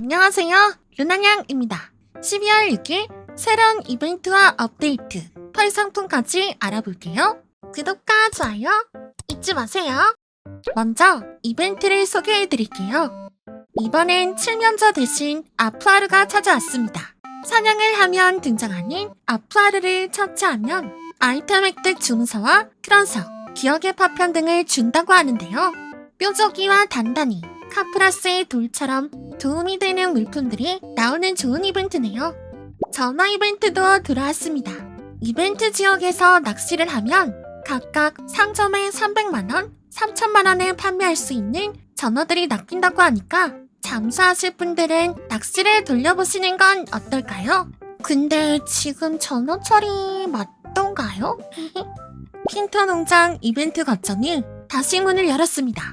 안녕하세요. 루나냥입니다. 12월 6일 새로운 이벤트와 업데이트, 펄 상품까지 알아볼게요. 구독과 좋아요 잊지 마세요. 먼저 이벤트를 소개해 드릴게요. 이번엔 칠면조 대신 아프하르가 찾아왔습니다. 사냥을 하면 등장하는 아프하르를 처치하면 아이템 획득 주문서와 크런석, 기억의 파편 등을 준다고 하는데요. 뾰족이와 단단히, 카프라스의 돌처럼 도움이 되는 물품들이 나오는 좋은 이벤트네요. 전화 이벤트도 돌아왔습니다. 이벤트 지역에서 낚시를 하면 각각 상점에 300만원, 3천만원에 판매할 수 있는 전어들이 낚인다고 하니까 잠수하실 분들은 낚시를 돌려보시는 건 어떨까요? 근데 지금 전어철이 맞던가요? 핀터 농장 이벤트 거점이 다시 문을 열었습니다.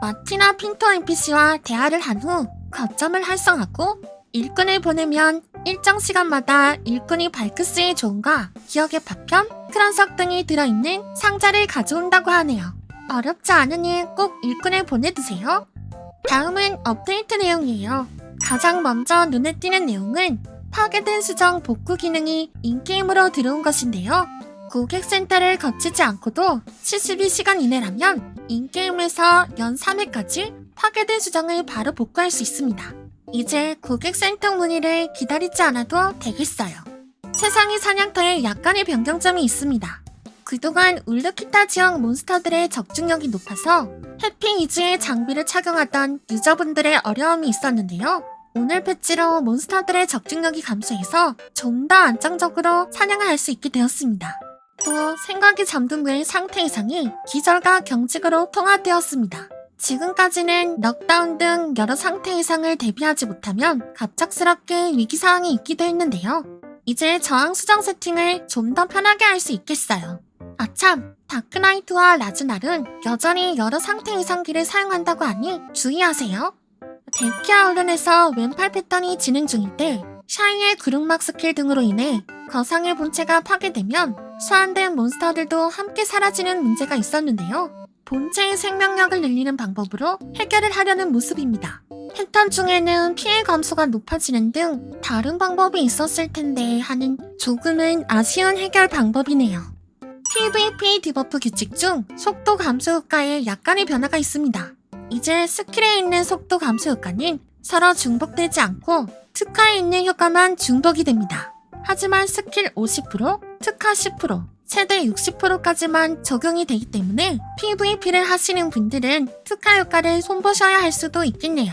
마티나 핀터 NPC와 대화를 한 후 거점을 활성하고 일꾼을 보내면 일정 시간마다 일꾼이 발크스의 존과 기억의 파편, 크란석 등이 들어있는 상자를 가져온다고 하네요. 어렵지 않으니 꼭 일꾼을 보내두세요. 다음은 업데이트 내용이에요. 가장 먼저 눈에 띄는 내용은 파괴된 수정 복구 기능이 인게임으로 들어온 것인데요. 고객센터를 거치지 않고도 72시간 이내라면 인게임에서 연 3회까지 파괴된 수정을 바로 복구할 수 있습니다. 이제 고객센터 문의를 기다리지 않아도 되겠어요. 세상의 사냥터에 약간의 변경점이 있습니다. 그동안 울르키타 지역 몬스터들의 적중력이 높아서 해핑 이지의 장비를 착용하던 유저분들의 어려움이 있었는데요. 오늘 패치로 몬스터들의 적중력이 감소해서 좀 더 안정적으로 사냥을 할 수 있게 되었습니다. 또 생각이 잠든 그의 상태 이상이 기절과 경직으로 통화되었습니다. 지금까지는 넉다운 등 여러 상태 이상을 대비하지 못하면 갑작스럽게 위기사항이 있기도 했는데요. 이제 저항 수정 세팅을 좀 더 편하게 할 수 있겠어요. 아참, 다크나이트와 라즈날은 여전히 여러 상태 이상기를 사용한다고 하니 주의하세요. 데키아 얼른에서 왼팔 패턴이 진행 때 샤이의 구름막 스킬 등으로 인해 거상의 본체가 파괴되면 소환된 몬스터들도 함께 사라지는 문제가 있었는데요. 본체의 생명력을 늘리는 방법으로 해결을 하려는 모습입니다. 패턴 중에는 피해 감소가 높아지는 등 다른 방법이 있었을 텐데 하는 조금은 아쉬운 해결 방법이네요. PVP 디버프 규칙 중 속도 감소 효과에 약간의 변화가 있습니다. 이제 스킬에 있는 속도 감소 효과는 서로 중복되지 않고 특화에 있는 효과만 중복이 됩니다. 하지만 스킬 50%, 특화 10%, 최대 60%까지만 적용이 되기 때문에 PVP를 하시는 분들은 특화 효과를 손보셔야 할 수도 있겠네요.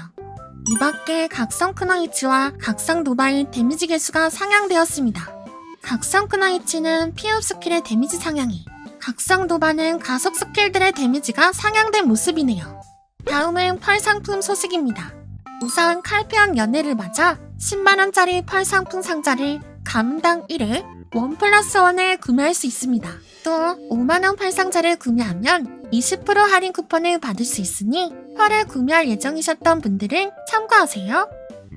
이 밖에 각성 크나이츠와 각성 노바의 데미지 개수가 상향되었습니다. 각성 크나이츠는 피업 스킬의 데미지 상향이, 각성 노바는 가속 스킬들의 데미지가 상향된 모습이네요. 다음은 펄 상품 소식입니다. 우선 칼피언 연애를 맞아 10만원짜리 펄 상품 상자를 감당 1회 원 플러스 원에 구매할 수 있습니다. 또 5만원 펄 상자를 구매하면 20% 할인 쿠폰을 받을 수 있으니 펄을 구매할 예정이셨던 분들은 참고하세요.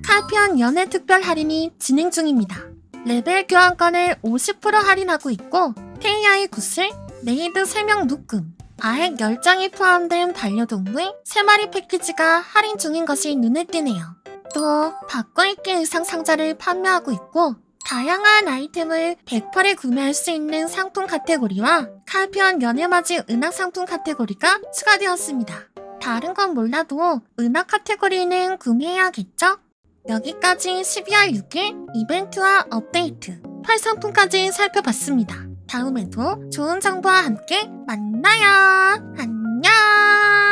칼피언 연애 특별 할인이 진행 중입니다. 레벨 교환권을 50% 할인하고 있고 테이아의 구슬, 메이드 3명 묶음, 아핵 10장이 포함된 반려동물 3마리 패키지가 할인 중인 것이 눈에 띄네요. 또 바꿔입기 의상 상자를 판매하고 있고 다양한 아이템을 100펄에 구매할 수 있는 상품 카테고리와 칼피언 연애맞이 은학 상품 카테고리가 추가되었습니다. 다른 건 몰라도 은학 카테고리는 구매해야겠죠? 여기까지 12월 6일 이벤트와 업데이트, 펄 상품까지 살펴봤습니다. 다음에도 좋은 정보와 함께 만나요. 안녕!